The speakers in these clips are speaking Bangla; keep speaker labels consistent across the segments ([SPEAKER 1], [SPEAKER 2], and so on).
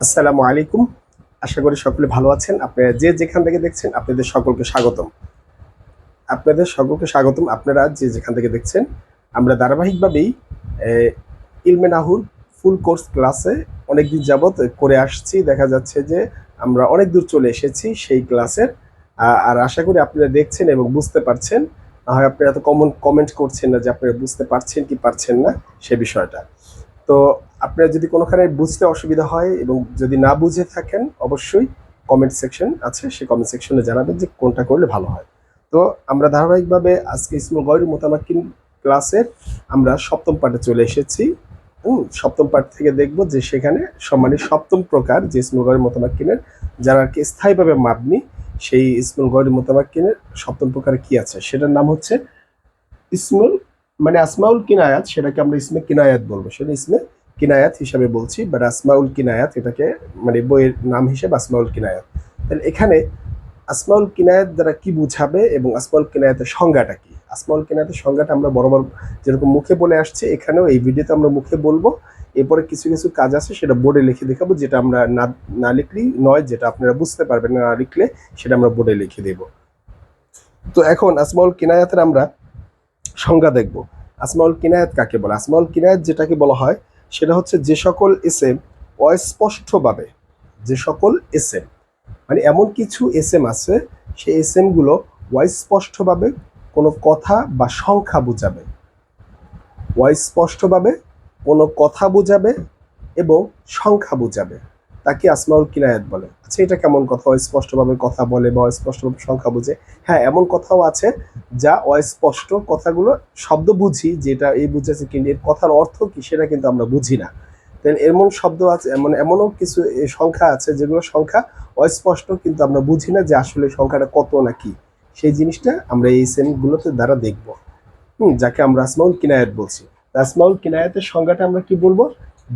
[SPEAKER 1] আসসালামু আলাইকুম। আশা করি সকলে ভালো আছেন। আপনারা যে যেখান থেকে দেখছেন, আপনাদের সকলকে স্বাগতম। আপনাদের সকলকে স্বাগতম। আপনারা যে যেখান থেকে দেখছেন, আমরা ধারাবাহিকভাবেই ইলমে নাহুর ফুল কোর্স ক্লাসে অনেকদিন যাবত করে আসছি। দেখা যাচ্ছে যে আমরা অনেক দূর চলে এসেছি সেই ক্লাসের। আর আশা করি আপনারা দেখছেন এবং বুঝতে পারছেন। না হয় আপনারা তো কমন কমেন্ট করছেন না যে আপনারা বুঝতে পারছেন কি পারছেন না সে বিষয়টা। তো আপনারা যদি কোনোখানে বুঝতে অসুবিধা হয় এবং যদি না বুঝে থাকেন, অবশ্যই কমেন্ট সেকশন আছে। সেই কমেন্ট সেকশনে জানাবেন যে কোনটা করলে ভালো হয়। তো আমরা ধারাবাহিকভাবে আজকে ইসমুল গয়রু মোতামাক্কিন ক্লাসের আমরা সপ্তম পাঠে চলে এসেছি। হুম, সপ্তম পাঠ থেকে দেখব যে সেখানে সম্মানিত সপ্তম প্রকার যে ইসমুল গয়রু মোতামাক্কিনের, যারা আর কি স্থায়ীভাবে মাপনি, সেই ইসমুল গয়রু মোতামাক্কিনের সপ্তম প্রকার কি আছে? সেটার নাম হচ্ছে ইসমুল মানে আসমাউল কিনায়াত, সেটাকে আমরা ইসমে কিনায়াত বলব। সেটা ইসমে কিনায়াত হিসাবে বলছি বাট আসমাউল কিনায়াত এটাকে মানে বইয়ের নাম হিসেবে আসমাউল কিনায়াত। তাহলে এখানে আসমাউল কিনায়াত দ্বারা কি বুঝাবে এবং আসমাউল কিনায়াতের সংজ্ঞাটা কি? আসমাউল কিনায়াতের সংজ্ঞাটা আমরা বরাবর যেরকম মুখে বলে আসছি, এখানেও এই ভিডিওতে আমরা মুখে বলব। এরপরে কিছু কিছু কাজ আছে, সেটা বোর্ডে লিখে দেখাবো, যেটা আমরা না না লিখলেই নয়, যেটা আপনারা বুঝতে পারবেন না না লিখলে সেটা আমরা বোর্ডে লিখে দেব। তো এখন আসমাউল কিনায়াতের আমরা সংজ্ঞা দেখব। আসমাউল কিনায়াত কাকে বলে? আসমাউল কিনায়াত যেটাকে বলা হয় সেটা হচ্ছে যে সকল এসএম অস্পষ্টভাবে, যে সকল এসএম মানে এমন কিছু এস এম আছে, সেই এসএমগুলো অস্পষ্টভাবে কোনো কথা বা সংখ্যা বোঝাবে। অস্পষ্টভাবে কোনো কথা বোঝাবে এবং সংখ্যা বুঝাবে। তাকে আসমাউল কিনায়াত বলে। আচ্ছা এটা কেমন কথা? অস্পষ্টভাবে কথা বলে বা অস্পষ্টভাবে সংখ্যা বুঝে। হ্যাঁ এমন কথাও আছে যা অস্পষ্ট কথাগুলো শব্দ বুঝি, যেটা এই বুঝেছে কিন্তু এর কথার অর্থ কি সেটা কিন্তু আমরা বুঝি না। দেন এমন শব্দ আছে, এমন, এমনও কিছু সংখ্যা আছে যেগুলো সংখ্যা অস্পষ্ট কিন্তু আমরা বুঝি না যে আসলে সংখ্যাটা কত না কি। সেই জিনিসটা আমরা এই সেমগুলোতে দ্বারা দেখব। হুম, যাকে আমরা আসমাউল কিনায়াত বলছি। আসমাউল কিনায়াতের সংজ্ঞাটা আমরা কি বলব?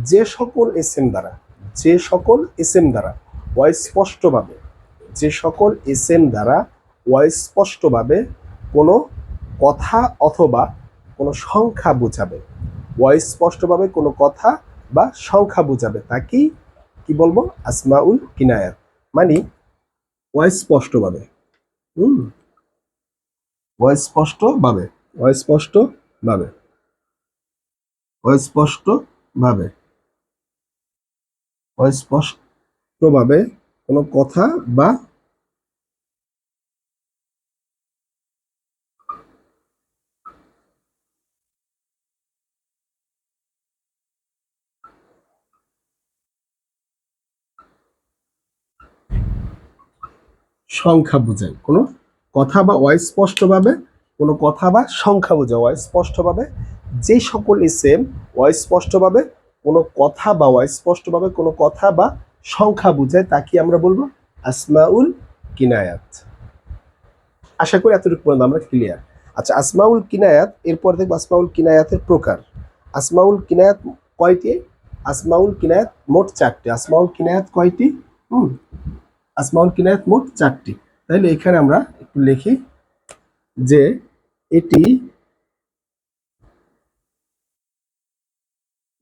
[SPEAKER 1] যে সকল এসএম দ্বারা। যে সকল এসএম দ্বারা অস্পষ্টভাবে যে সকল এস এসএম দ্বারা অস্পষ্টভাবে কোনো কথা অথবা কোনো সংখ্যা বোঝাবে। অস্পষ্টভাবে কোনো কথা বা সংখ্যা বোঝাবে তাকেই কি? বলব? আসমাউল কিনায়াত। মানে অস্পষ্টভাবে হুম। অস্পষ্টভাবে অস্পষ্টভাবে অস্পষ্টভাবে অস্পষ্টভাবে কোনো কথা বা সংখ্যা বোঝায় কোনো কথা বা অস্পষ্টভাবে কোনো কথা বা সংখ্যা বোঝায় অস্পষ্টভাবে যে সকল এসএম অস্পষ্টভাবে কোনো কথা বা অস্পষ্টভাবে কোনো কথা বা সংখ্যা বোঝায় তাকে আমরা বলব? আসমাউল কিনায়াত। আশা করি এতটুকু পর্যন্ত আমরা ক্লিয়ার আচ্ছা আসমাউল কিনায়াত, এরপর দেখব আসমাউল কিনায়াতের প্রকার। আসমাউল কিনায়াত কয়টি? আসমাউল কিনায়াত মোট চারটি। আসমাউল কিনায়াত কয়টি? হুম, আসমাউল কিনায়াত মোট চারটি। তাহলে এখানে আমরা একটু লিখি যে এটি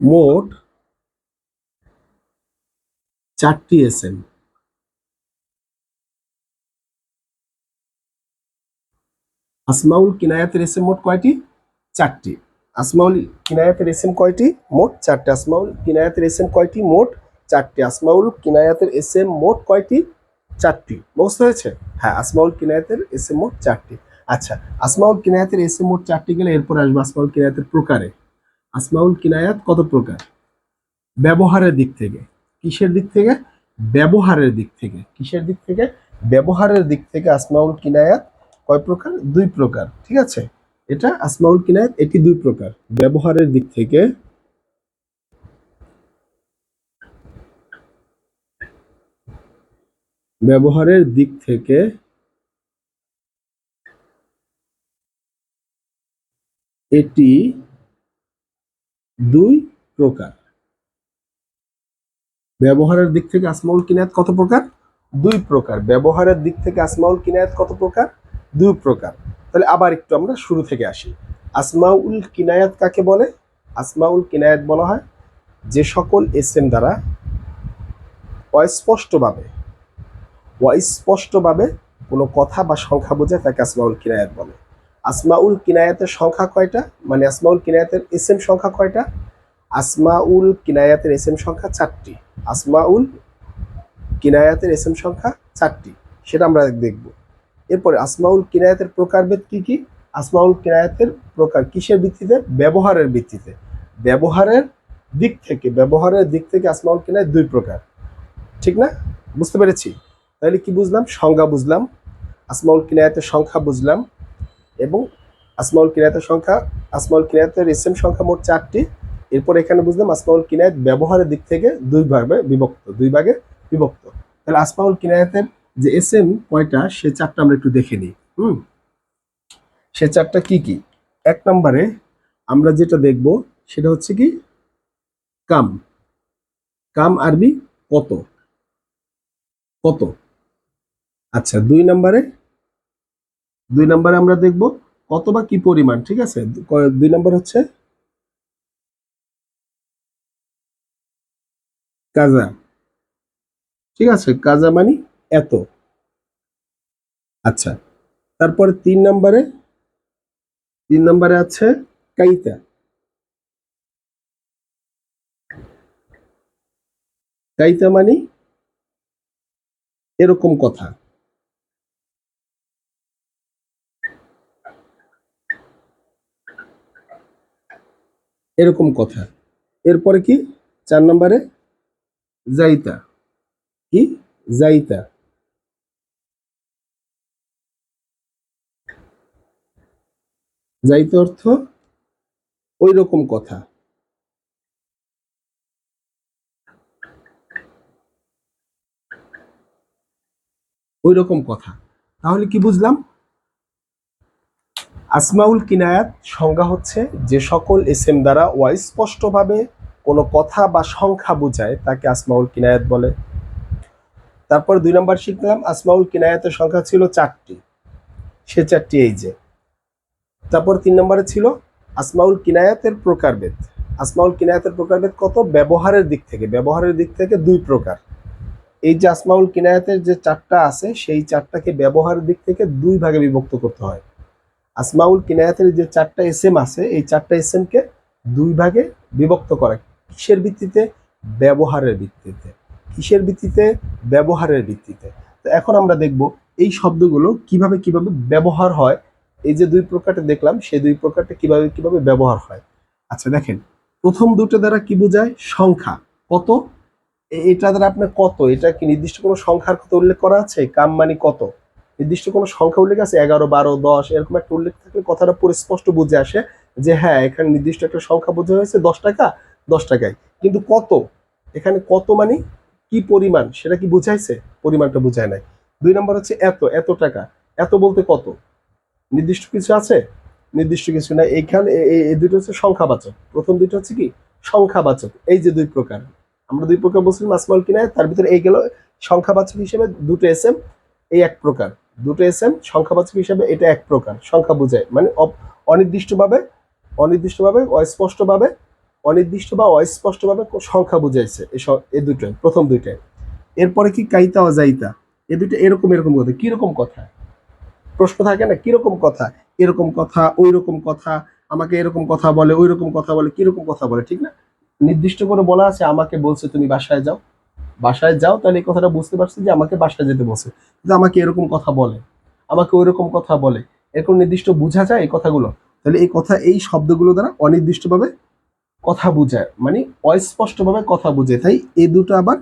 [SPEAKER 1] মোট চারটি এসএম। আসমাউল কিনায়াতের এসএম মোট কয়টি? চারটি। আসমাউল কিনায়াতের এসএম কয়টি? মোট চারটি। আসমাউল কিনায়াতের এসএম কয়টি? মোট চারটি। আসমাউল কিনায়াতের এসএম মোট কয়টি? চারটি। বুঝতে হয়েছে? হ্যাঁ আসমাউল কিনায়াতের এসএম মোট চারটি। আচ্ছা আসমাউল কিনায়াতের এসএম মোট চারটি গেলে এরপর আসবে আসমাউল কিনায়াতের প্রকারে। আসমাউল কিনায়াত কত প্রকার? ব্যবহারের দিক থেকে। কিসের দিক থেকে? ব্যবহারের দিক থেকে। কিসের দিক থেকে? ব্যবহারের দিক থেকে আসমাউল কিনায়াত কয় প্রকার? দুই প্রকার, ঠিক আছে? এটা আসমাউল কিনায়াত, এটি দুই প্রকার। ব্যবহারের দিক থেকে ব্যবহারের দিক থেকে এটি দুই প্রকার। ব্যবহারের দিক থেকে আসমাউল কিনায়াত কত প্রকার? দুই প্রকার। ব্যবহারের দিক থেকে আসমাউল কিনায়াত কত প্রকার? দুই প্রকার। তাহলে আবার একটু আমরা শুরু থেকে আসি। আসমাউল কিনায়াত কাকে বলে? আসমাউল কিনায়াত বলা হয় যে সকল এসএম দ্বারা অস্পষ্টভাবে অস্পষ্টভাবে কোনো কথা বা সংখ্যা বোঝায় তাকে আসমাউল কিনায়াত বলে। আসমাউল কিনায়াতের সংখ্যা কয়টা? মানে আসমাউল কিনায়াতের এসএম সংখ্যা কয়টা? আসমাউল কিনায়াতের এসএম সংখ্যা চারটি। আসমাউল কিনায়াতের এসএম সংখ্যা চারটি। সেটা আমরা দেখব। এরপরে আসমাউল কিনায়াতের প্রকারভেদ কি কি? আসমাউল কিনায়াতের প্রকার কিসের ভিত্তিতে? ব্যবহারের ভিত্তিতে। ব্যবহারের দিক থেকে, ব্যবহারের দিক থেকে আসমাউল কিনায়াত দুই প্রকার। ঠিক না? বুঝতে পেরেছি? তাহলে কি বুঝলাম? সংজ্ঞা বুঝলাম। আসমাউল কিনায়াতের সংখ্যা বুঝলাম। এবং আসমাউল কিনায়াতের সংখ্যা আসমাউল কিনায়াতের এসএম সংখ্যা মোট চারটি। এরপর এখানে বুঝলাম আসমাউল কিনায়াত ব্যবহারের দিক থেকে দুই ভাগে বিভক্ত, দুই ভাগে বিভক্ত। তাহলে আসমাউল কিনায়াতের যে এসএম কয়টা সে চারটা আমরা একটু দেখে নিই। হুম? সে চারটা কি কি? এক নম্বরে আমরা যেটা দেখব, সেটা হচ্ছে কি? কাম। কাম আরবি কত? কত? আচ্ছা দুই নম্বরে দুই নম্বরে আমরা দেখব কত বা কি পরিমাণ, ঠিক আছে? দুই নম্বর হচ্ছে কাজা। ঠিক আছে, কাজা মানে এত। আচ্ছা তারপরে তিন নম্বরে তিন নম্বরে আছে কাইতা। কাইতা মানে এরকম কথা। এরকম কথা। এরপরে কি? চার নম্বরে জাইতা কি? জাইতা জাইতা অর্থ ওই রকম কথা। ওই রকম কথা। তাহলে কি বুঝলাম? আসমাউল কিনায়াত সংজ্ঞা হচ্ছে, যে সকল এসএম দ্বারা অস্পষ্টভাবে কোনো কথা বা সংখ্যা বোঝায়, তাকে আসমাউল কিনায়াত বলে। তারপর দুই নম্বর শিখলাম আসমাউল কিনায়াতের সংখ্যা ছিল চারটি। সে চারটি এই যে। তারপর তিন নম্বরে ছিল আসমাউল কিনায়াতের প্রকারভেদ। আসমাউল কিনায়াতের প্রকারভেদ কত? ব্যবহারের দিক থেকে। ব্যবহারের দিক থেকে দুই প্রকার। এই যে আসমাউল কিনায়াতের যে চারটা আছে, সেই চারটাকে ব্যবহারের দিক থেকে দুই ভাগে বিভক্ত করতে হয়। আসমাউল কিনায়াতের যে চারটা এসএম আছে, এই চারটা এসএম কে দুই ভাগে বিভক্ত করা। কিসের ভিত্তিতে? ব্যবহারের ভিত্তিতে। কিসের ভিত্তিতে? ব্যবহারের ভিত্তিতে। তো এখন আমরা দেখব এই শব্দগুলো কীভাবে কীভাবে ব্যবহার হয়। এই যে দুই প্রকারটা দেখলাম, সেই দুই প্রকারটা কীভাবে কীভাবে ব্যবহার হয়। আচ্ছা দেখেন, প্রথম দুটো দ্বারা কি বোঝায়? সংখ্যা। কত? এটা দ্বারা আপনার কত? এটা কি নির্দিষ্ট কোনো সংখ্যার কথা উল্লেখ করা আছে? কাম মানে কত? নির্দিষ্ট কোনো সংখ্যা উল্লেখ আছে? এগারো, বারো, দশ, এরকম একটা উল্লেখ থাকলে কথাটা পুরো স্পষ্ট বুঝে আসে যে হ্যাঁ এখানে নির্দিষ্ট একটা সংখ্যা বোঝা হয়েছে দশ টাকা, দশ টাকায়। কিন্তু কত? এখানে কত মানে কি পরিমাণ? সেটা কি বুঝাইছে? পরিমাণটা বুঝায় নাই। দুই নম্বর হচ্ছে এত এত টাকা। এত বলতে কত? নির্দিষ্ট কিছু আছে? নির্দিষ্ট কিছু না এইখানে এ- এ- এই দুটো হচ্ছে সংখ্যাবাচক। প্রথম দুটো হচ্ছে কি? সংখ্যাবাচক। এই যে দুই প্রকার। আমরা দুই প্রকার বলছিলাম, আসমাল কিনা তার ভিতরে এই গেল সংখ্যাবাচক হিসেবে দুটো এস এম এই এক প্রকার। দুটো এস এম সংখ্যাবাচক হিসেবে এটা এক প্রকার। সংখ্যা বোঝায়। মানে অনির্দিষ্টভাবে অনির্দিষ্টভাবে, অস্পষ্টভাবে অনির্দিষ্ট বা অস্পষ্টভাবে সংখ্যা বুঝাইছে এই দুটোই প্রথম দুইটাই। এরপরে কি কাইতা ও জাইতা এই দুটো এরকম এরকম কথা। কীরকম কথা? প্রশ্ন থাকে না, কীরকম কথা? এরকম কথা ওই রকম কথা, আমাকে এরকম কথা বলে ওই রকম কথা বলে, কীরকম কথা বলে, ঠিক না? নির্দিষ্ট করে বলা আছে, আমাকে বলছে, তুমি বাসায় যাও। বাসায় যাও, তাহলে এই কথাটা বুঝতে পারছি যে আমাকে বাসায় যেতে বলছে। যে আমাকে এরকম কথা বলে, আমাকে ওই রকম কথা বলে, এরকম নির্দিষ্ট বোঝা যায় এই কথাগুলো? তাহলে এই কথা, এই শব্দগুলো দ্বারা অনির্দিষ্টভাবে কথা বোঝায় মানে অস্পষ্টভাবে কথা বোঝে। তাই এই দুটো আবার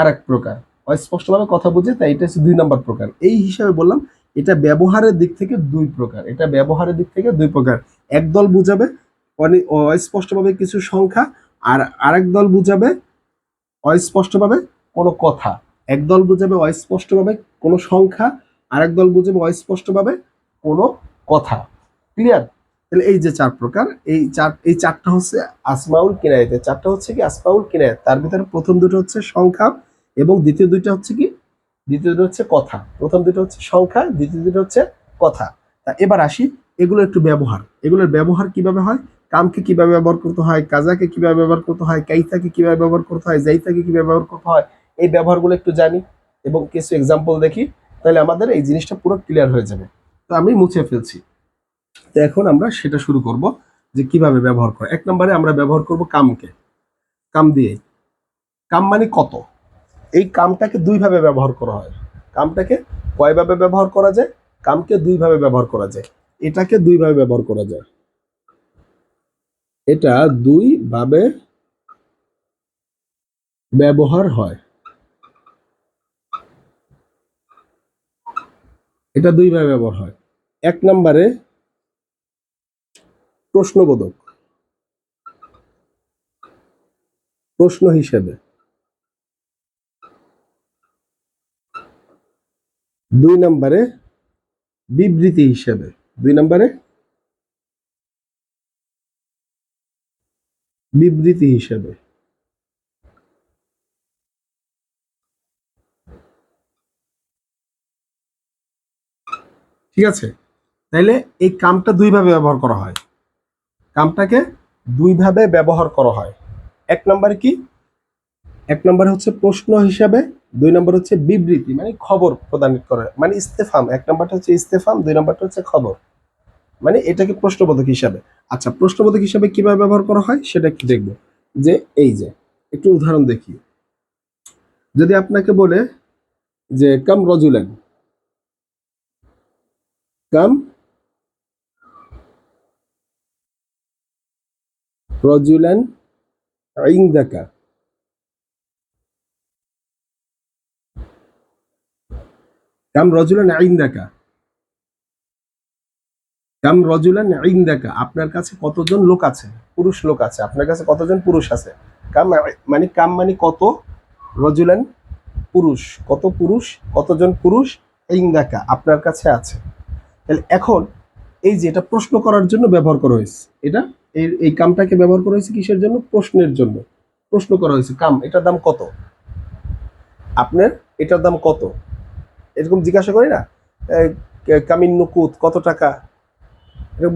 [SPEAKER 1] আর এক প্রকার। অস্পষ্টভাবে কথা বোঝে, তাই এটা হচ্ছে দুই নম্বর প্রকার। এই হিসাবে বললাম, এটা ব্যবহারের দিক থেকে দুই প্রকার। এটা ব্যবহারের দিক থেকে দুই প্রকার। একদল বুঝাবে অস্পষ্টভাবে কিছু সংখ্যা, আর আরেক দল বুঝাবে অস্পষ্টভাবে কোনো কথা। একদল বুঝাবে অস্পষ্টভাবে কোনো সংখ্যা, আরেক দল বুঝাবে অস্পষ্টভাবে কোনো কথা। ক্লিয়ার তাহলে এই যে চার প্রকার, এই চার, এই চারটা হচ্ছে আসমাউল কিনায়তে। চারটা হচ্ছে কি আসমাউল কিনায়ত? তার ভিতরে প্রথম দুটো হচ্ছে সংখ্যা এবং দ্বিতীয় দুইটা হচ্ছে কি? দ্বিতীয় দুটো হচ্ছে কথা। প্রথম দুটো হচ্ছে সংখ্যা, দ্বিতীয় দুটো হচ্ছে কথা। তা এবার আসি, এগুলো একটু ব্যবহার। এগুলোর ব্যবহার কীভাবে হয়? কামকে কীভাবে ব্যবহার করতে হয়, কাজাকে কীভাবে ব্যবহার করতে হয় কাইতাকে কীভাবে ব্যবহার করতে হয় জাইতাকে কীভাবে ব্যবহার করতে হয়, এই ব্যবহারগুলো একটু জানি এবং কিছু এক্সাম্পল দেখি, তাহলে আমাদের এই জিনিসটা পুরো ক্লিয়ার হয়ে যাবে। তো আমি মুছে ফেলছি। তো এখন আমরা সেটা শুরু করব যে কীভাবে ব্যবহার করে। এক নম্বরে আমরা ব্যবহার করব কামকে। কাম দিয়ে। কাম মানে কত? এই কামটাকে দুইভাবে ব্যবহার করা হয়। কামটাকে কয়ভাবে ব্যবহার করা যায়? কামকে দুইভাবে ব্যবহার করা যায়। এটাকে দুইভাবে ব্যবহার করা যায়। এটা দুই ভাবে ব্যবহার হয়। এটা দুই দুইভাবে ব্যবহার হয়। এক নম্বরে প্রশ্নবোধক। প্রশ্ন হিসেবে। দুই নম্বরে বিবৃতি হিসেবে। দুই নম্বরে বিবৃতি হিসেবে। ঠিক আছে? তাইলে এই কামটা দুইভাবে ব্যবহার করা হয়। কামটাকে দুইভাবে ব্যবহার করা হয়। এক নম্বর কি? এক নম্বর হচ্ছে প্রশ্ন হিসাবে, দুই নম্বর হচ্ছে বিবৃতি মানে খবর প্রদান করে মানে ইস্তেফাম। এক নম্বরটা হচ্ছে ইস্তেফাম, দুই নম্বরটা হচ্ছে খবর। মানে এটাকে প্রশ্নবোধক হিসাবে। আচ্ছা প্রশ্নবোধক হিসাবে কীভাবে ব্যবহার করা হয় সেটা কি দেখব। যে এই যে, একটু উদাহরণ দেখি। যদি আপনাকে বলে যে, কাম রজুলেন। কাম রজুলান ইংদাকা কাম রজুলান ইংদাকা কাম রজুলান ইংদাকা আপনার কাছে কতজন লোক আছে? পুরুষ লোক আছে। আপনার কাছে কতজন পুরুষ আছে? কাম মানে কাম মানে কত রজুলান? পুরুষ। কত পুরুষ? কতজন পুরুষ? ইংদাকা আপনার কাছে আছে। তাহলে এখন এই যে এটা প্রশ্ন করার জন্য ব্যবহার করা হয়েছে, এটা এই এই কামটাকে ব্যবহার করা হয়েছে কিসের জন্য? প্রশ্নের জন্য। প্রশ্ন করা হয়েছে, কাম, এটার দাম কত? আপনার এটার দাম কত? এরকম জিজ্ঞাসা করি না? কামিন নকুত, কত টাকা?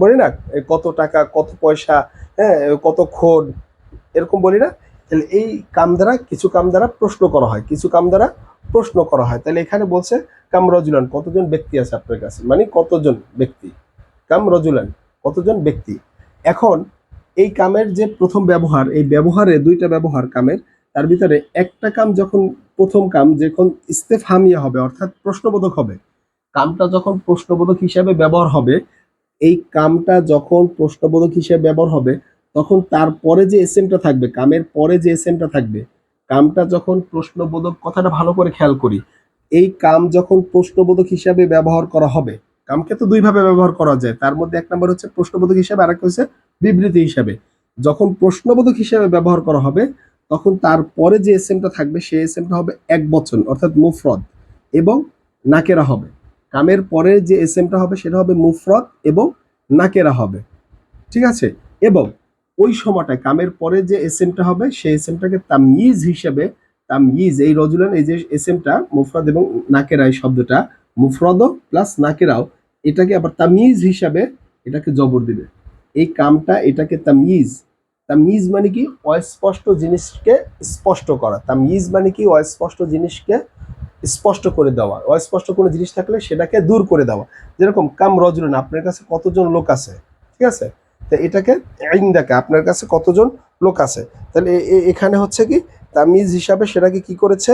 [SPEAKER 1] বলি না কত টাকা, কত পয়সা হ্যাঁ কতক্ষণ এরকম বলি না, তাহলে এই কাম দ্বারা কিছু কাম দ্বারা প্রশ্ন করা হয়, কিছু কাম দ্বারা প্রশ্ন করা হয়। তাহলে এখানে বলছে কাম রজুলান কতজন ব্যক্তি আছে আপনার কাছে? মানে কতজন ব্যক্তি? কাম রজুলান কতজন ব্যক্তি? এখন এই কামের যে প্রথম ব্যবহার, এই ব্যবহারে দুইটা ব্যবহার কামের, তার ভিতরে একটা কাম যখন প্রথম কাম, যখন ইস্তেফামিয়া হবে, অর্থাৎ প্রশ্নবোধক হবে, কামটা যখন প্রশ্নবোধক হিসাবে ব্যবহার হবে এই কামটা যখন প্রশ্নবোধক হিসেবে ব্যবহার হবে, তখন তারপরে যে এসএমটা থাকবে, কামের পরে যে এসএমটা থাকবে, কামটা যখন প্রশ্নবোধক কথাটা ভালো করে খেয়াল করি, এই কাম যখন প্রশ্নবোধক হিসাবে ব্যবহার করা হবে, কামকে তো দুইভাবে ব্যবহার করা যায়, তার মধ্যে এক নম্বর হচ্ছে প্রশ্নবোধক হিসাবে আর একটা হচ্ছে বিবৃতি হিসাবে। যখন প্রশ্নবোধক হিসাবে ব্যবহার করা হবে, তখন তারপরে যে এসএমটা থাকবে, সেই এসএমটা হবে এক বচন, অর্থাৎ মুফরদ, এবং নাকেরা হবে। কামের পরে যে এসএমটা হবে সেটা হবে মুফরদ এবং নাকেরা হবে। ঠিক আছে? এবং ওই সময়টায় কামের পরে যে এসএমটা হবে, সেই এসএমটাকে তামইজ হিসেবে, তামইজ, এই রজুলান, এই যে এসএমটা মুফরদ এবং নাকেরা, এই শব্দটা মুফরদ প্লাস নাকেরাও, এটাকে আবার তামিজ হিসাবে এটাকে জবর দিবে। এই কামটা এটাকে তামিজ তামিজ মানে কি? অস্পষ্ট জিনিসকে স্পষ্ট করা। তামিজ মানে কি? অস্পষ্ট জিনিসকে স্পষ্ট করে দেওয়া, অস্পষ্ট কোনো জিনিস থাকলে সেটাকে দূর করে দেওয়া। যেরকম, কাম রজুলন, আপনার কাছে কতজন লোক আছে? ঠিক আছে? তো এটাকে ইন্দাকে, আপনার কাছে কতজন লোক আছে? তাহলে এখানে হচ্ছে কি, তামিজ হিসাবে সেটাকে কি করেছে?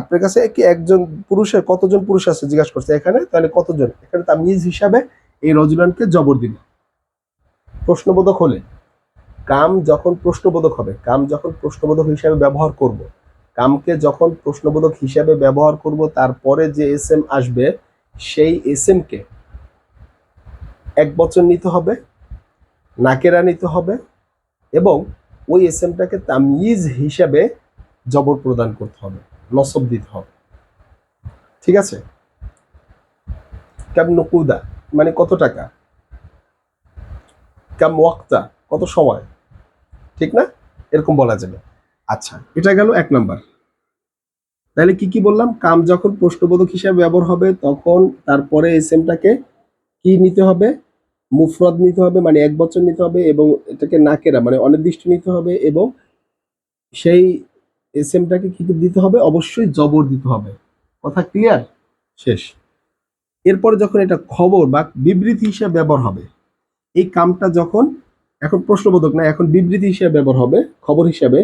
[SPEAKER 1] আপনার কাছে কি একজন পুরুষের, কতজন পুরুষ আছে জিজ্ঞাসা করছে এখানে, তাহলে কতজন? এখানে তামিজ হিসাবে এই রজুলানকে জবর দিল। প্রশ্নবোধক হলে, কাম যখন প্রশ্নবোধক হবে, কাম যখন প্রশ্নবোধক হিসাবে ব্যবহার করব কামকে যখন প্রশ্নবোধক হিসাবে ব্যবহার করব, তারপরে যে এস এম আসবে, সেই এস এম কে এক বচন নিতে হবে, নাকেরা নিতে হবে এবং ওই এস এমটাকে তামিজ হিসাবে জবর প্রদান করতে হবে, নসব দিতে হবে। ঠিক আছে? কাম নকুদা মানে কত টাকা? কাম ওয়াক্তা, কত সময়? ঠিক না? এরকম বলা যাবে। আচ্ছা এটা গেল এক নাম্বার। তাহলে কি কি বললাম? কাম যখন প্রশ্নবোধক হিসাবে ব্যবহার হবে, তখন তারপরে এস এমটাকে কি নিতে হবে? মুফরদ নিতে হবে মানে এক বছর নিতে হবে এবং এটাকে নাকেরা মানে অনির্দিষ্ট নিতে হবে এবং সেই এস এমটাকে কি দিতে হবে? অবশ্যই জবর দিতে হবে। কথা ক্লিয়ার শেষ। এরপরে যখন এটা খবর বা বিবৃতি হিসেবে ব্যবহার হবে, এই কামটা যখন, এখন প্রশ্নবোধক না, এখন বিবৃতি হিসেবে ব্যবহার হবে, খবর হিসেবে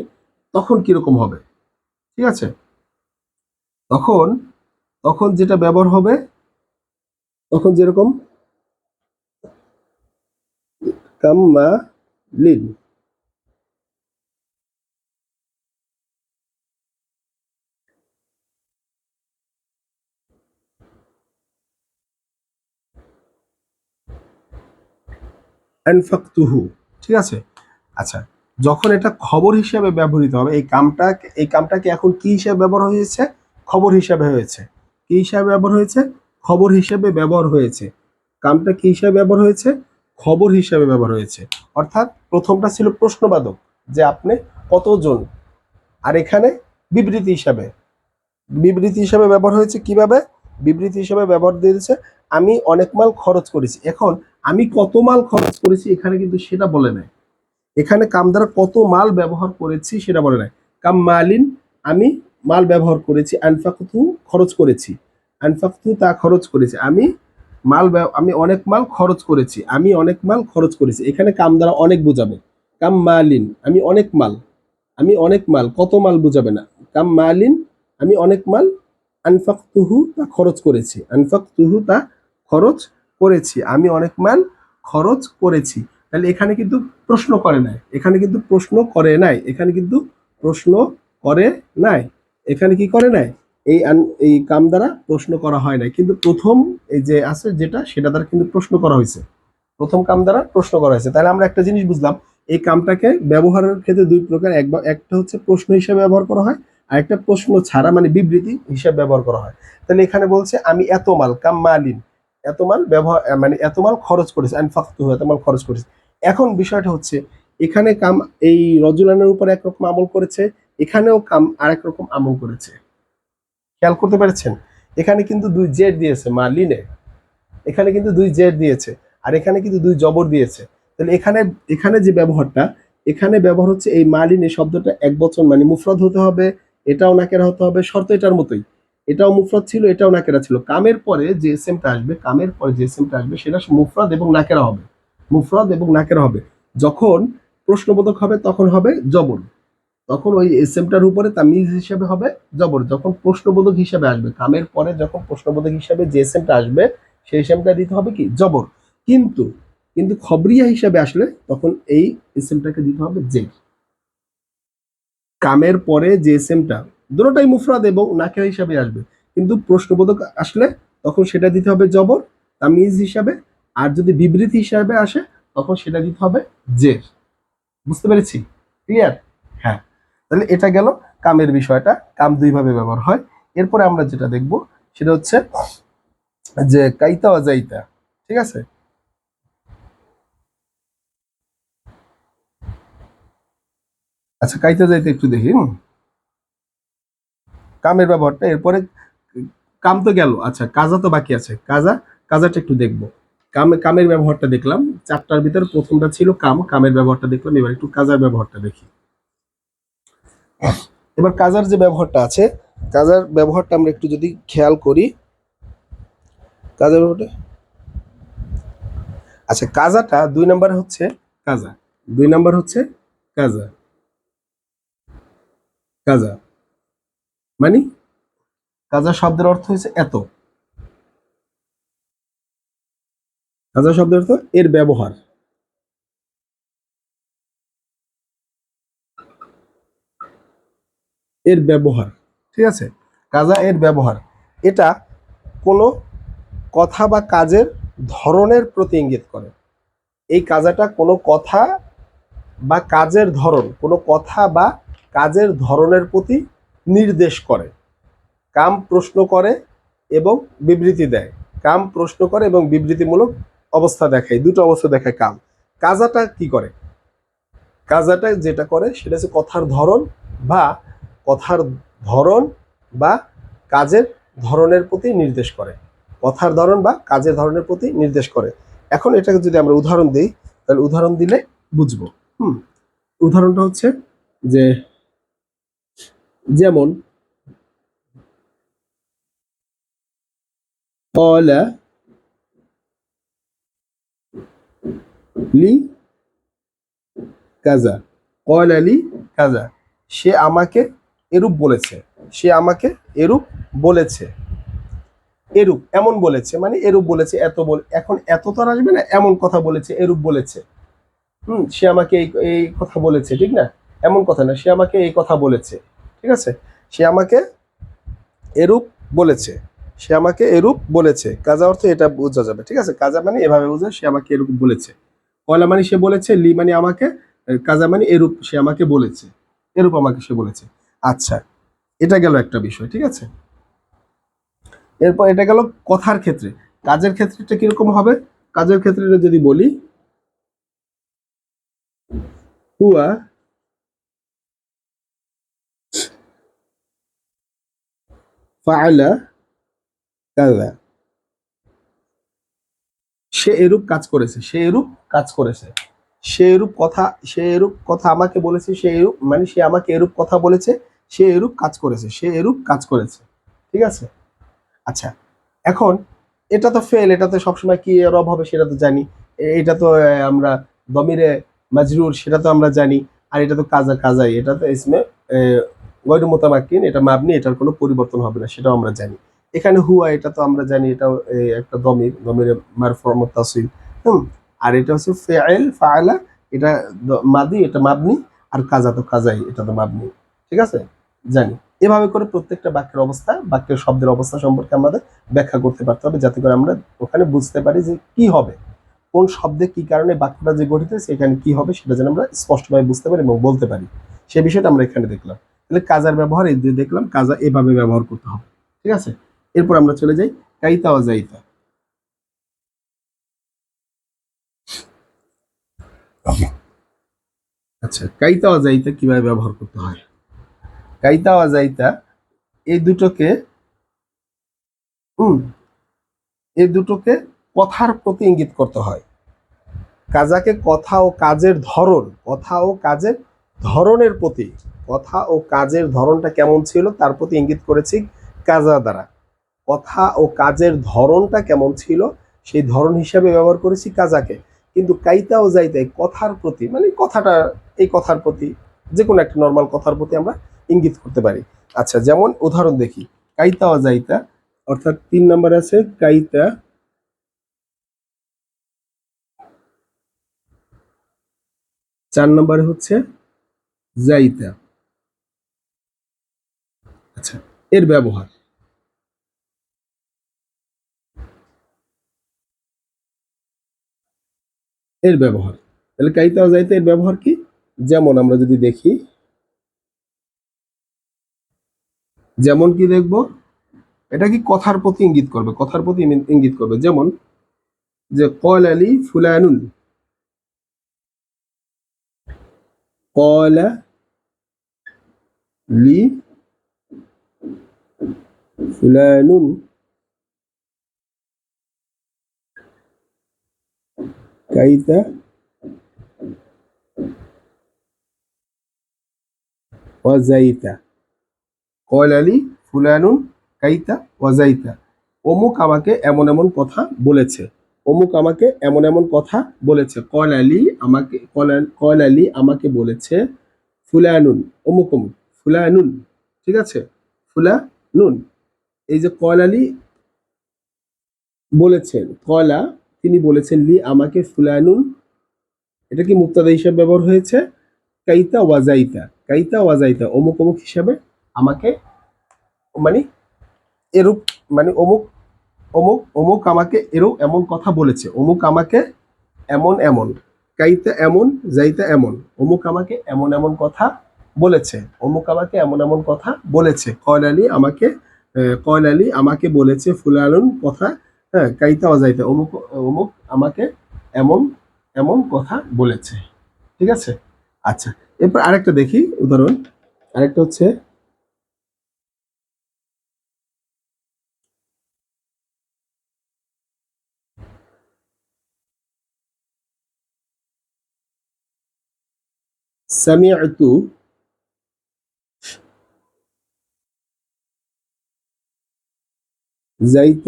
[SPEAKER 1] তখন কীরকম হবে? ঠিক আছে? তখন তখন যেটা ব্যবহার হবে, তখন যেরকম? কাম্মা লিন। ঠিক আছে? আচ্ছা। যখন এটা খবর হিসেবে ব্যবহৃত হবে, এই কামটা, এই কামটাকে এখন কি হিসেবে ব্যবহার হয়েছে? খবর হিসেবে হয়েছে। কি হিসাবে ব্যবহার হয়েছে? খবর হিসেবে ব্যবহার হয়েছে। কামটা কি হিসাবে ব্যবহার হয়েছে? খবর হিসেবে ব্যবহার হয়েছে। অর্থাৎ প্রথমটা ছিল প্রশ্নবাদক, যে আপনি কতজন? আর এখানে বিবৃতি হিসাবে। বিবৃতি হিসাবে ব্যবহার হয়েছে কীভাবে? বিবৃতি হিসাবে ব্যবহার দিয়েছে, আমি অনেক মাল খরচ করেছি। এখন আমি কত মাল খরচ করেছি এখানে কিন্তু সেটা বলে নাই। এখানে কাম দ্বারা কত মাল ব্যবহার করেছি সেটা বলে নাই। কাম মালিন আমি মাল ব্যবহার করেছি, আনফাকতু খরচ করেছি। আনফাকতু তা খরচ করেছি। আমি মাল আমি অনেক মাল খরচ করেছি। আমি অনেক মাল খরচ করেছি। এখানে কাম দ্বারা অনেক বোঝাবে। কাম মালিন, আমি অনেক মাল। আমি অনেক মাল, কত মাল বোঝাবে না। কাম মালিন, আমি অনেক মাল। আনফাকতুহু তা খরচ করেছি। আনফাকতুহু তা খরচ করেছি। আমি অনেক মাল খরচ করেছি। তাহলে এখানে কিন্তু প্রশ্ন করে নাই। এখানে কিন্তু প্রশ্ন করে নাই। এখানে কিন্তু প্রশ্ন করে নাই। এখানে কি করে নাই? এই এই কাম দ্বারা প্রশ্ন করা হয় নাই। কিন্তু প্রথম এই যে আছে যেটা, সেটা দ্বারা কিন্তু প্রশ্ন করা হয়েছে। প্রথম কাম দ্বারা প্রশ্ন করা হয়েছে। তাহলে আমরা একটা জিনিস বুঝলাম, এই কামটাকে ব্যবহারের ক্ষেত্রে দুই প্রকার একবার একটা হচ্ছে প্রশ্ন হিসেবে ব্যবহার করা হয়, আর একটা প্রশ্ন ছাড়া মানে বিবৃতি হিসেবে ব্যবহার করা হয়। তাহলে এখানে বলছে, আমি এত মাল, কাম মালিন, এত মাল ব্যবহার মানে এত মাল খরচ করেছে, আনফাক্তু এত মাল খরচ করেছে। এখন বিষয়টা হচ্ছে, এখানে কাম, এই রজুলানের উপর একরকম আমল করেছে, এখানেও কাম আরেক রকম আমল করেছে। খেয়াল করতে পেরেছেন? এখানে কিন্তু দুই জেড দিয়েছে মালিনে এখানে কিন্তু দুই জেড দিয়েছে, আর এখানে কিন্তু দুই জবর দিয়েছে। তাহলে এখানে এখানে যে ব্যবহারটা, এখানে ব্যবহার হচ্ছে এই মালিন শব্দটা এক বচন মানে মুফরদ হতে হবে, এটাও নাকেরা হতে হবে, শর্ত এটার মতোই। এটাও মুফরদ ছিল, এটাও নাকেরা ছিল। কামের পরে যে এসএমটা আসবে, কামের পরে যে এসএমটা আসবে, সেটা মুফরদ এবং নাকেরা হবে। মুফরদ এবং নাকের হবে। যখন প্রশ্নবোধক হবে, তখন হবে জবর। তখন ওই এসএমটার উপরে তামিজ হিসেবে হবে জবর। যখন প্রশ্নবোধক হিসেবে আসবে, কামের পরে যখন প্রশ্নবোধক হিসেবে যে এসএমটা আসবে, সেই এসএমটা দিতে হবে কি? জবর। কিন্তু কিন্তু খবরিয়া হিসাবে আসলে তখন এই এসএমটাকে দিতে হবে জে কামের পরে যে এসএমটা, দুটোটাই মুফরাদ এবং নাকের হিসাবে আসবে। কিন্তু প্রশ্নবোধক আসলে তখন সেটা দিতে হবে জবর, তামিজ হিসাবে আর যদি বিবৃতি হিসাবে আসে, তখন সেটা দিতে হবে জের। বুঝতে পেরেছি? ক্লিয়ার হ্যাঁ। তাহলে এটা গেল কামের বিষয়টা, কাম দুইভাবে ব্যবহার হয়। এরপরে আমরা যেটা দেখব, সেটা হচ্ছে যে কাইতা অজাইতা, ঠিক আছে? আচ্ছা কাইতে যাইতে একটু দেখি। কামের ব্যবহারটা, এরপরে কাম তো গেল। আচ্ছা কাজা তো বাকি আছে। কাজা, কাজাটা একটু দেখব। কাম, কামের ব্যবহারটা দেখলাম, চারটার ভিতরে প্রথমটা ছিল কাম, কামের ব্যবহারটা দেখলাম, এবার একটু কাজার ব্যবহারটা দেখি। এবার কাজার যে ব্যবহারটা আছে, কাজার ব্যবহারটা আমরা একটু যদি খেয়াল করি, কাজার ব্যবহারটা আচ্ছা কাজাটা দুই নাম্বার হচ্ছে কাজা, দুই নাম্বার হচ্ছে কাজা কাজা মানে কাজা শব্দের অর্থ হচ্ছে এত। কাজা শব্দের অর্থ এর ব্যবহার। এর ব্যবহার, ঠিক আছে? কাজা এর ব্যবহার, এটা কোনো কথা বা কাজের ধরনের প্রতি ইঙ্গিত করে। এই কাজাটা কোনো কথা বা কাজের ধরন, কোনো কথা বা কাজের ধরনের প্রতি নির্দেশ করে। কাম প্রশ্ন করে এবং বিবৃতি দেয়। কাম প্রশ্ন করে এবং বিবৃতিমূলক অবস্থা দেখায়, দুটো অবস্থা দেখায় কাম। কাজাটা কি করে? কাজাটা যেটা করে, সেটা হচ্ছে কথার ধরন বা কথার ধরন বা কাজের ধরনের প্রতি নির্দেশ করে। কথার ধরন বা কাজের ধরনের প্রতি নির্দেশ করে। এখন এটাকে যদি আমরা উদাহরণ দিই, তাহলে উদাহরণ দিলে বুঝব। হুম, উদাহরণটা হচ্ছে যে, যেমন লি কাজা। কয়লা লি কাজা। সে আমাকে এরূপ বলেছে। সে আমাকে এরূপ বলেছে। এরূপ, এমন বলেছে। মানে এরূপ বলেছে, এত বলে, এখন এত তো আর আসবে না, এমন কথা বলেছে, এরূপ বলেছে। হুম, সে আমাকে এই এই কথা বলেছে, ঠিক না? এমন কথা না, সে আমাকে এই কথা বলেছে, ঠিক আছে? সে আমাকে এরূপ বলেছে। সে আমাকে এরূপ বলেছে। কাজা অর্থ এটা বোঝা যাবে, ঠিক আছে? কাজা মানে এভাবে বোঝা সে আমাকে এরূপ বলেছে। কয়লা মানে সে বলেছে, লি মানে আমাকে কাজা মানে এরূপ সে আমাকে বলেছে। এরূপ আমাকে সে বলেছে। আচ্ছা এটা গেল একটা বিষয়, ঠিক আছে? এরপর এটা গেল কথার ক্ষেত্রে। কাজের ক্ষেত্রেটা কীরকম হবে? কাজের ক্ষেত্রে যদি বলি, হুয়া, ফাআলা, কাযা। সে এরূপ কাজ করেছে, সে এরূপ কাজ করেছে। সে এরূপ কথা, সে এরূপ কথা আমাকে বলেছে, সে এরূপ মানে সে আমাকে এরূপ কথা বলেছে, সে এরূপ কাজ করেছে, সে এরূপ কাজ করেছে। ঠিক আছে? আচ্ছা এখন এটা তো ফেল এটা তো সবসময় কি রব হবে সেটা তো জানি। এটা তো আমরা দমিরে মাজরুর সেটা তো আমরা জানি। আর এটা তো কাজা, কাজাই। এটা তো ইসমে গয়রু মোতামাক্কিন, এটা মাবনি, এটার কোনো পরিবর্তন হবে না, সেটাও আমরা জানি। এখানে হুয়া, এটা তো আমরা জানি এটা একটা দমির, দমিরে মারফর তাসিল হুম, আর এটা হচ্ছে ফেআল ফাআলা, এটা মাদি, এটা মাবনি, আর কাজা তো কাজাই, এটা তো মাবনি। ঠিক আছে? জানি। এভাবে করে প্রত্যেকটা বাক্যের অবস্থা, বাক্যের শব্দের অবস্থা সম্পর্কে আমাদের ব্যাখ্যা করতে পারতে হবে, যাতে করে আমরা ওখানে বুঝতে পারি যে কি হবে। কোন শব্দে কি কারণে বাক্যটা যে গঠিত এখানে কি হবে সেটা যেন আমরা স্পষ্টভাবে বুঝতে পারি এবং বলতে পারি। সে বিষয়টা আমরা এখানে দেখলাম। তাহলে কাজার ব্যবহার এই যে দেখলাম, কাজা এভাবে ব্যবহার করতে হবে। ঠিক আছে? এরপর আমরা চলে যাই কাইতা ও জাইতা আচ্ছা কাইতা ও জাইতা কীভাবে ব্যবহার করতে হয়? কাইতা ও জাইতা এই দুটোকে হুম এই দুটোকে কথার প্রতি ইঙ্গিত করতে হয়। কাজাকে কথা ও কাজের ধরন কথা ও কাজের ধরনের প্রতি কথা ও কাজের ধরনটা কেমন ছিল তার প্রতি ইঙ্গিত করেছি কাজা দ্বারা। কথা ও কাজের ধরনটা কেমন ছিল, সেই ধরন হিসাবে ব্যবহার করেছি কাজাকে। কিন্তু কাইতা ও যাইতে কথার প্রতি মানে কথাটা, এই কথার প্রতি যে কোনো একটা নর্মাল কথার প্রতি আমরা ইঙ্গিত করতে পারি। আচ্ছা যেমন উদাহরণ দেখি, কাইতা ও যাইতা অর্থাৎ তিন নম্বর আছে কাইতা, চার নম্বরে হচ্ছে জাইতা। আচ্ছা এর ব্যবহার। এর ব্যবহার। তাহলে কাইতা যাইতে এর ব্যবহার কি? যেমন আমরা যদি দেখি, যেমন কি দেখব? এটা কি কথার প্রতি ইঙ্গিত করবে? কথার প্রতি ইঙ্গিত- করবে। যেমন যে, কল আলী ফুলানুন। কল লি ফুলানুন। কাইতা ওয়াজাইতা। কল আলী ফুলানুন কাইতা ওয়াজাইতা। অমুক আমাকে এমন এমন কথা বলেছে। অমুক আমাকে এমন এমন কথা বলেছে। কল আলী আমাকে কল আলী আমাকে বলেছে, ফুলানুন, অমুক অমুক, ফুলানুন, ঠিক আছে? ফুলা ফুলানুন। এই যে কল আলী বলেছেন কলা তিনি বলেছেন লি আমাকে ফুলানুন। এটা কি মুক্তাদা হিসাবে ব্যবহার হয়েছে? কাইতা ওয়াজাইতা কাইতা ওয়াজাইতা অমুক অমুক হিসাবে আমাকে মানে এরূপ মানে অমুক অমুক অমুক আমাকে এরূপ এমন কথা বলেছে। অমুক আমাকে এমন এমন। কাইতা এমন যাইতা এমন। অমুক আমাকে এমন এমন কথা বলেছে। অমুক আমাকে এমন এমন কথা বলেছে। কয়ল আলী আমাকে আহ, কয়ল আমাকে বলেছে ফুলানুন কথা হ্যাঁ কাইতা অজাইতা অমুক অমুক আমাকে এমন এমন কথা বলেছে। ঠিক আছে? আচ্ছা এরপর আরেকটা দেখি, উদাহরণ। আরেকটা হচ্ছে سمعت زيت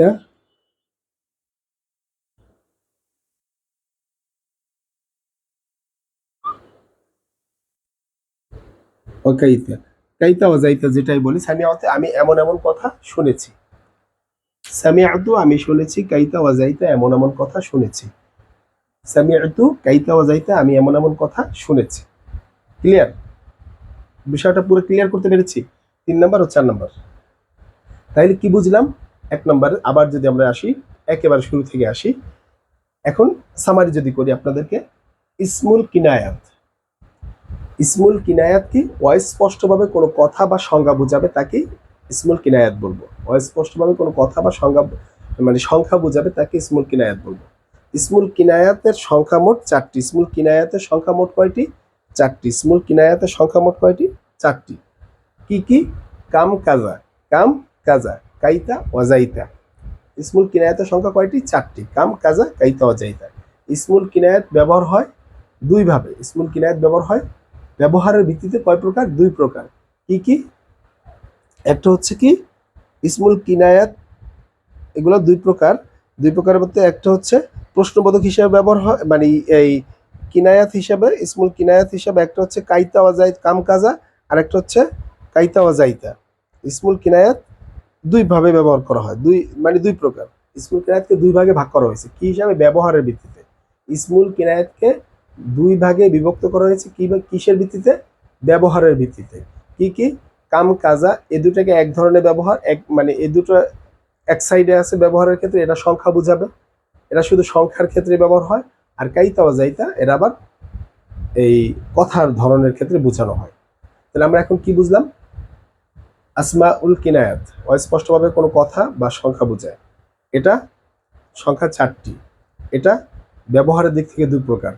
[SPEAKER 1] ও কাইতা। ও যেটাই বলি সামিয়াতে আমি এমন এমন কথা শুনেছি। সামিয়াতু আমি শুনেছি কাইতা ও এমন এমন কথা শুনেছি। সামিয়াতু কাইতা ও আমি এমন এমন কথা শুনেছি। ক্লিয়ার বিষয়টা পুরো ক্লিয়ার করতে পেরেছি? তিন নাম্বার ও চার নাম্বার। তাইলে কি বুঝলাম? এক নাম্বার, আবার যদি আমরা আসি, একেবারে শুরু থেকে আসি। এখন সামারি যদি করি আপনাদেরকে, ইসমুল কিনায়াত। ইসমুল কিনায়াত কি? অস্পষ্টভাবে কোনো কথা বা সংজ্ঞা বোঝাবে তাকে ইসমুল কিনায়াত বলব। অস্পষ্টভাবে কোনো কথা বা সংজ্ঞা মানে সংখ্যা বোঝাবে তাকে ইসমুল কিনায়াত বলব। ইসমুল কিনায়াতের সংখ্যা মোট চারটি। ইসমুল কিনায়াতের সংখ্যা মোট কয়টি? চারটি। ইসমুল কিনায়াতের সংখ্যা মোট কয়টি? চারটি। কি কি? কাম কাজা। কাম কাজা। কাইতা ওয়াজাইতা ইসমুল কিনায়াতের সংখ্যা কয়টি? চারটি। কাম কাজা, কাইতা ওয়াজাইতা ইসমুল কিনায়াত ব্যবহার হয় দুইভাবে। ইসমুল কিনায়াত ব্যবহার হয় ব্যবহারের ভিত্তিতে কয় প্রকার? দুই প্রকার। কি কি? একটা হচ্ছে কি? ইসমুল কিনায়াত, এগুলো দুই প্রকার। দুই প্রকারের মধ্যে একটা হচ্ছে প্রশ্নবোধক হিসেবে ব্যবহার হয় মানে এই কিনায়াত হিসাবে, ইসমুল কিনায়াত হিসাবে, একটা হচ্ছে কাইতা ওয়াজাইত কাম কাজা, আর একটা হচ্ছে কাইতা ওয়াজাইতা ইসমুল কিনায়াত দুই ভাবে ব্যবহার করা হয়। দুই মানে দুই প্রকার। ইসমুল কিনায়াতকে দুই ভাগে ভাগ করা হয়েছে। কি হিসাবে? ব্যবহারের ভিত্তিতে। ইসমুল কিনায়াতকে দুই ভাগে বিভক্ত করা হয়েছে, কি কিসের ভিত্তিতে? ব্যবহারের ভিত্তিতে। কি কি? কাম, কাজা, এ দুটাকে এক ধরনের ব্যবহার, এক মানে এ দুটো এক সাইডে আছে ব্যবহারের ক্ষেত্রে এটা সংখ্যা বুঝাবে। এটা শুধু সংখ্যার ক্ষেত্রে ব্যবহার হয়, আর কাইতা ওয়াজাইতা এরা আবার এই কথার ধরনের ক্ষেত্রে বোঝানো হয়। তাহলে আমরা এখন কি বুঝলাম? আসমা উল কিনায়াত, অস্পষ্টভাবে কোনো কথা বা সংখ্যা বোঝায়। এটা সংখ্যা চারটি। এটা ব্যবহারের দিক থেকে দুই প্রকার।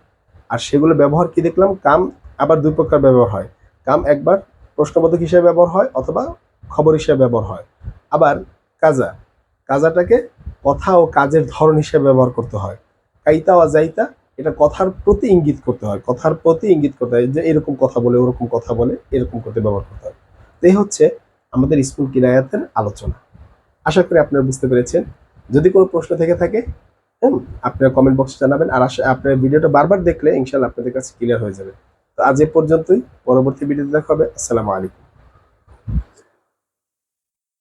[SPEAKER 1] আর সেগুলো ব্যবহার কি দেখলাম? কাম আবার দুই প্রকার ব্যবহার হয়। কাম একবার প্রশ্নবোধক হিসেবে ব্যবহার হয় অথবা খবর হিসেবে ব্যবহার হয়। আবার কাজা। কাজাটাকে কথা ও কাজের ধরন হিসেবে ব্যবহার করতে হয়। কাইতা ও যাইতা, এটা কথার প্রতি ইঙ্গিত করতে হয়। কথার প্রতি ইঙ্গিত করতে হয় যে এরকম কথা বলে, ওরকম কথা বলে, এরকম করতে ব্যবহার করতে হয়। তো এই হচ্ছে আমাদের স্কুল কিনায়াতের আলোচনা। আশা করি আপনারা বুঝতে পেরেছেন। যদি কোনো প্রশ্ন থেকে থাকে হ্যাঁ আপনারা কমেন্ট বক্সে জানাবেন। আর আপনার ভিডিওটা বারবার দেখলে ইনশাল্লাহ আপনাদের কাছে ক্লিয়ার হয়ে যাবে। তো আজ এ পর্যন্তই। পরবর্তী ভিডিওতে দেখা হবে। আসসালামু আলাইকুম।